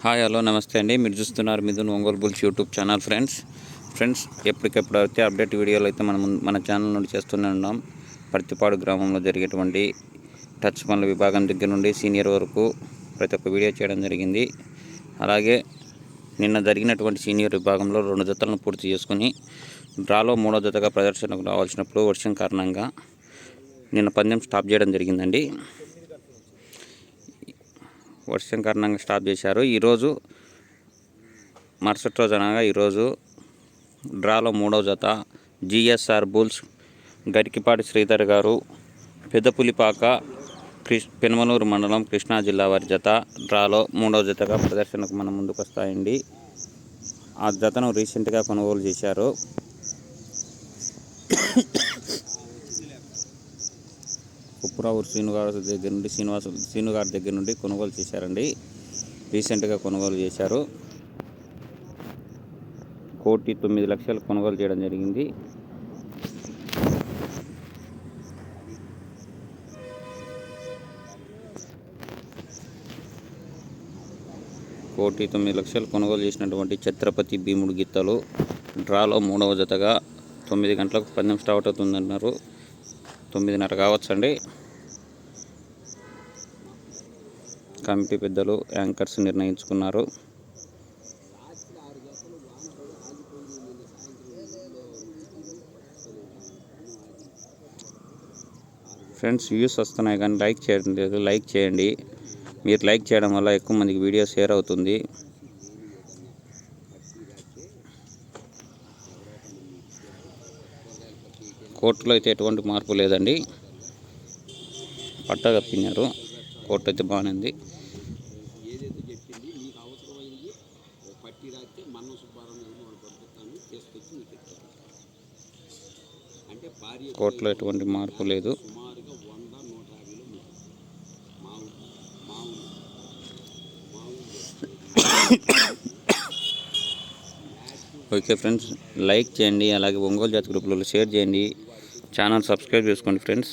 Hi hello నమస్తే అండి. మీరు చూస్తున్నారు Mithun Ongole bulls YouTube channel friends. Friends ఎప్పటికెప్పుడు అయితే అప్డేట్ వీడియోలు అయితే మనం మన ఛానల్ నుండి చేస్తూనే ఉన్నాం. పర్తిపాడు గ్రామంలో జరిగేటువంటి టచ్ పనుల విభాగం దగ్గర నుండి సీనియర్ వరకు ప్రతి ఒక్క వీడియో చేయడం జరిగింది. అలాగే నిన్న జరిగినటువంటి సీనియర్ విభాగంలో రెండు జతలను పూర్తి చేసుకుని డ్రాలో మూడో జతగా ప్రదర్శనకు రావాల్సినప్పుడు వర్షం కారణంగా నిన్న పందెం స్టాప్ చేయడం జరిగిందండి. వర్షం కారణంగా స్టాప్ చేశారు. ఈరోజు మరుసటి రోజు అనగా ఈరోజు డ్రాలో మూడవ జత జిఎస్ఆర్ బుల్స్ గరికిపాటి శ్రీధర్ గారు పెద్దపులిపాక కృష్ పెనమలూరు మండలం కృష్ణా జిల్లా వారి జత డ్రాలో మూడవ జతగా ప్రదర్శనకు మన ముందుకు వస్తాయండి ఆ జతను రీసెంట్గా కొనుగోలు చేశారు. కుప్పురావురు శ్రీను దగ్గర నుండి శ్రీనివాస శ్రీను గారి దగ్గర నుండి కొనుగోలు చేశారండి. రీసెంట్గా కొనుగోలు చేశారు. కోటి తొమ్మిది లక్షలు కొనుగోలు చేయడం జరిగింది. కోటి తొమ్మిది లక్షలు కొనుగోలు చేసినటువంటి ఛత్రపతి భీముడు గీతలు డ్రాలో మూడవ జతగా తొమ్మిది గంటలకు పందెం స్టార్ట్ అవుతుందన్నారు. తొమ్మిదిన్నర కావచ్చండి. కమిటీ పెద్దలు యాంకర్స్ నిర్ణయించుకున్నారు. ఫ్రెండ్స్ వ్యూస్ వస్తున్నాయి కానీ లైక్ చేయడం లేదు. లైక్ చేయండి. మీరు లైక్ చేయడం వల్ల ఎక్కువ మందికి వీడియో షేర్ అవుతుంది. కోర్టులో అయితే ఎటువంటి మార్పు లేదండి. పట్టా కప్పినారు కోర్టు అయితే బాగానే ఉంది ఏదైతే చెప్పింది మీకు అవసరమైనది ఓ పట్టి రాస్తే మన్న సుబ్బారావు నేను వాడు పంపిస్తాను తీసుకొచ్చి మీకు ఇస్తాను. అంటే భార్య కోర్టులో ఎటువంటి మార్పు లేదు. ఓకే ఫ్రెండ్స్ లైక్ చేయండి అలాగే ఒంగోలు జాతి గ్రూపులలో షేర్ చేయండి. ఛానల్ సబ్స్క్రైబ్ చేసుకోండి ఫ్రెండ్స్.